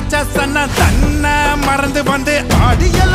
நினைச்ச சன்ன தன்னை மறந்து வந்து அடியல